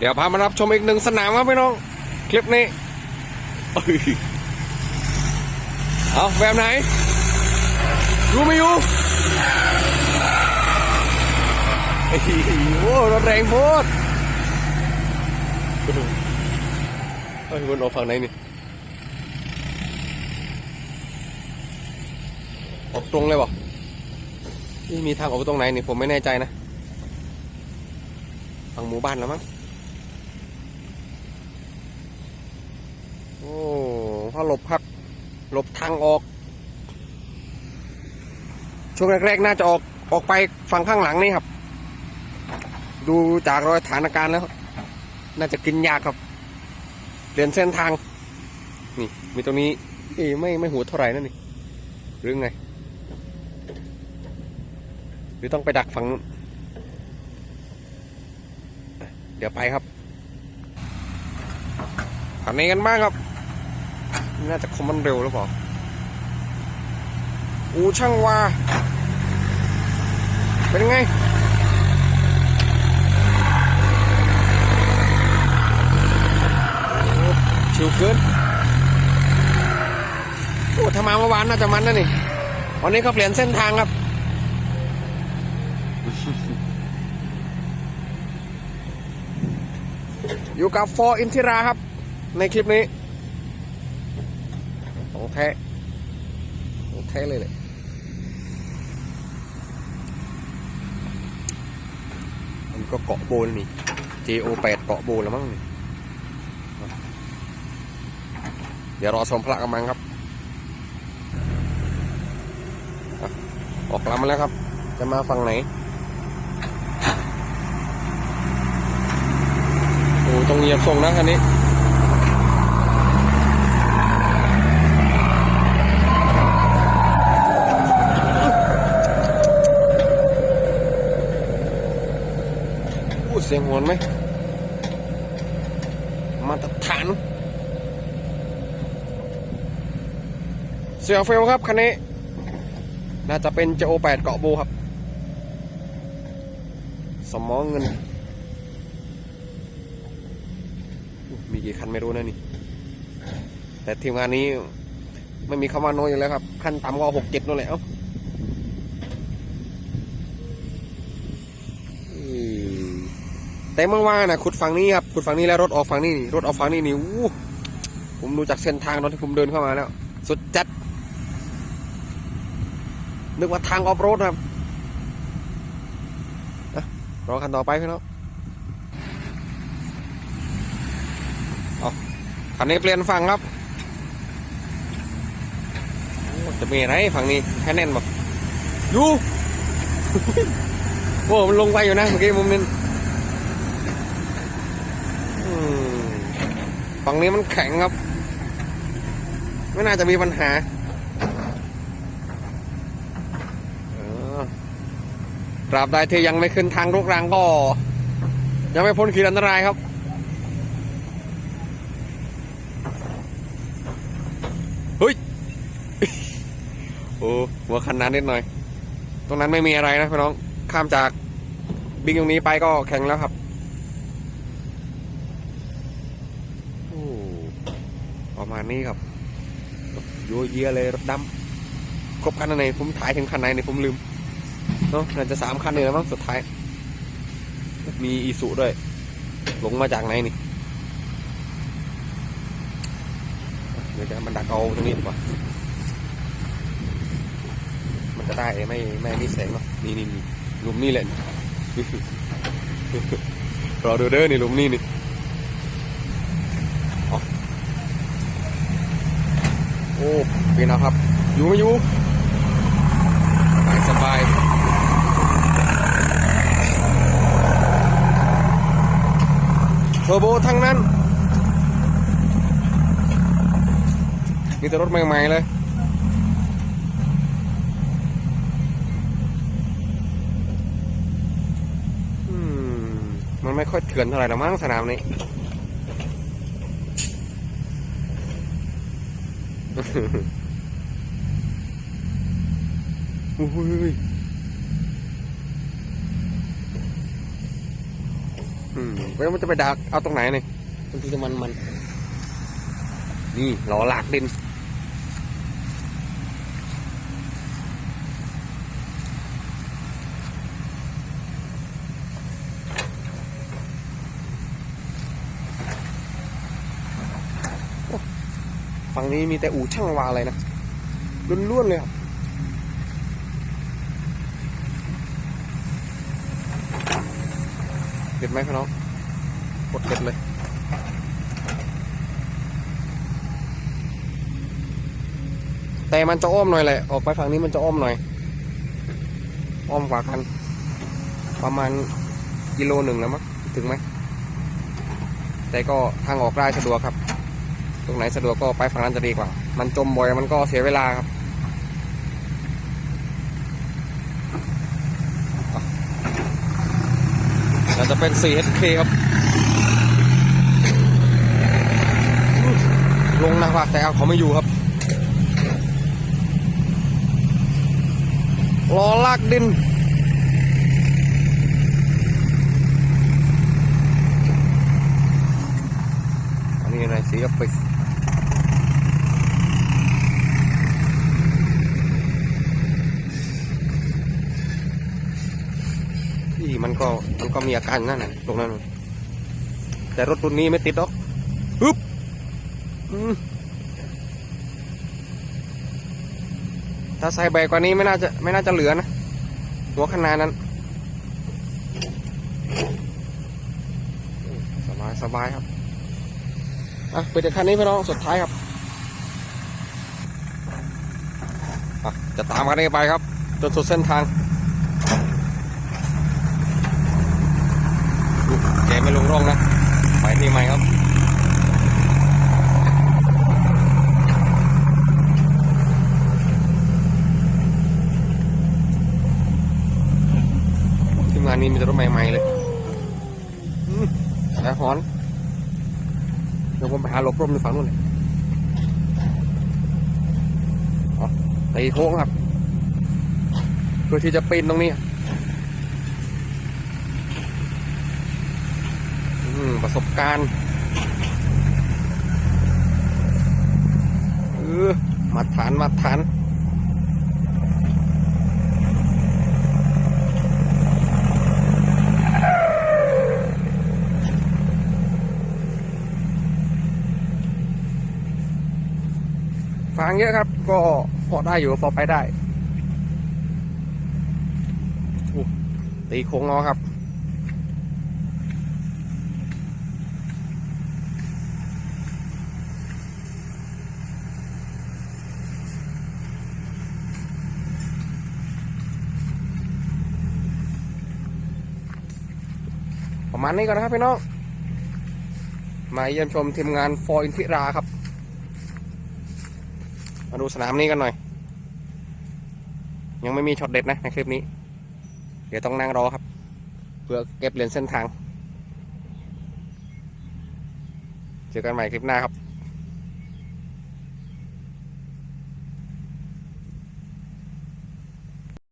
เดี๋ยวพามารับชมอีกหนึ่งสนามครับพี่น้อง คลิปนี้ เอาแบบไหนอยู่ไม่อยู่เอ้ยโอ้รถแรงโพดเฮ้ยวนออกฝั่งไหนนี่ ออกตรงเลยบ่นี่มีทางออกตรงไหนนี่ผมไม่แน่ใจนะ ฝั่งหมู่บ้านแล้วมั้ง โอ้พอหลบครับหลบทางออก ช่วงแรกๆน่าจะออกออกไปฝั่งข้างหลังนี่ครับ ดูจากรอยฐานการณ์แล้ว น่าจะกินยากครับเปลี่ยนเส้นทาง นี่ มีตรงนี้เอ้ไม่ไม่หัวเท่าไหร่นั่นนี่หรือไง หรือต้องไปดักฝั่งเดี๋ยวไปครับฝั่งนี้กันบ้างครับ น่าจะคอมมันเร็วหรือเปล่าอูช่างว่า เป็นไงชิวเกินโอ้ถ้ามาเมื่อวานน่าจะมันนะนี่ วันนี้เขาเปลี่ยนเส้นทางครับอยู่กับฟอร์อินทิราครับ ในคลิปนี้ ของแท้ของแท้เลยเลยมันก็เกาะโบนนี่ JO8 เกาะโบนแล้วมั้งนี่เดี๋ยวรอชมพระกำมังครับ ออกลำมาแล้วครับ จะมาฝั่งไหนโอ้ต้องเหยียบส่งนะคันนี้ สียงหวนไหมมาตรฐาน เสียเฟลครับคันนี้ น่าจะเป็นเจโอแปดเกาะโบครับ สมองเงิน มีกี่คันไม่รู้นะนี่ แต่ทีมงานนี้ ไม่มีคำว่าน้อยอยู่แล้วครับ ขั้นต่ำก็หกเจ็ดนู่นแหละเอ้าอืม แต่เมื่อวานนะขุดฝั่งนี้ครับขุดฝั่งนี้แล้วรถออกฝั่งนี้รถออกฝั่งนี้นี่อู้ผมดูจากเส้นทางตอนที่ผมเดินเข้ามาแล้ว สุดจัด นึกว่าทางออฟโรดครับรอคันต่อไปพี่น้องคันนี้เปลี่ยนฝั่งครับจะมีอะไรฝั่งนี้แค่แน่นบอกยูโอ้มันลงไปอยู่นะเมื่อกี้มุมนี้อื ฝั่งนี้มันแข็งครับ ไม่น่าจะมีปัญหาตราบใดที่ยังไม่ขึ้นทางรุกรังก็ ยังไม่พ้นขีดอันตรายครับ เฮ้ย โอ้หัวคันนั้นนิดหน่อย ตรงนั้นไม่มีอะไรนะพี่น้อง ข้ามจาก บิ๊กตรงนี้ไปก็แข็งแล้วครับ โอ้ ประมาณนี้ครับโยเยะเลยรถดำครบคันไหนผมถ่ายถึงคันไหนเนี่ยผมลืมเนาะน่าจะสามคันเลยนะมั้งสุดท้าย มีอีสุด้วยลงมาจากไหนนี่เดี๋ยวจะมันดักเอาตรงนี้ดีกว่ามันจะได้ไม่ไม่มีแสงเนาะนี่นี่นี่ลุมนี่แหละรอดูเด้อนี่ลุมนี่นี่เอา โอ้เป็นนะครับ อยู่ไม่อยู่สบายสบายเทอร์โบทั้งนั้น มีแต่รถใหม่ ๆ เลยอืมมันไม่ค่อยเถื่อนเท่าไหร่หรอกมั้งสนามนี้ อุ้ยอืมแล้วมันจะไปดักเอาตรงไหนเนี่ยมันที่จะมันมัน นี่ล้อลากดิน ฝั่งนี้มีแต่อู่ช่างวาเลยนะล้วนๆเลยครับเด็ดไหมพี่น้องกดเด็ดเลยแต่มันจะอ้อมหน่อยแหละ ออกไปฝั่งนี้มันจะอ้อมหน่อย อ้อมกว่ากัน ประมาณกิโลหนึ่งแล้วมั้งถึงไหม แต่ก็ทางออกได้สะดวกครับ รงไหนสะดวกก็ไปฝั่งนั้นจะดีกว่า มันจมบ่อยมันก็เสียเวลาครับเราจะเป็น 4HK ครับ ลงนะครับแต่เอาเขาไม่อยู่ครับล้อลากดินอันนี้อะไรสีออฟฟิศ ก็มีอาการนั่นน่ะตรงนั้น แต่รถรุ่นนี้ไม่ติดหรอกฮึบถ้าใส่ใบกว่านี้ไม่น่าจะไม่น่าจะเหลือนะตัวขนาดนั้น สบายสบายครับ อะไปเดี๋ยวคันนี้พี่น้องสุดท้ายครับอะจะตามกันไปครับ จนสุดเส้นทางอุ๊ยแกไม่ลง ร่องนะไปที่ใหม่ครับทีมงานนี้มีแต่รถใหม่ๆเลยอืมแต่หอนเดี๋ยวผมไปหาหลบร่มในฝั่งนู้นเลยอ๋อตีโค้งครับเพื่อที่จะปีนตรงนี้อืม ประสบการณ์เออมาฐานมาฐานฟางเยอะครับ ก็พอได้อยู่พอไปได้ตีโค้งงอครับ ประมาณนี้ก่อนนะครับพี่น้อง มาเยี่ยมชมทีมงานฟอร์อินฟิราครับ มาดูสนามนี้กันหน่อย ยังไม่มีช็อตเด็ดนะในคลิปนี้ เดี๋ยวต้องนั่งรอครับ เพื่อเก็บเหรียญเส้นทาง เจอกันใหม่คลิปหน้าครับ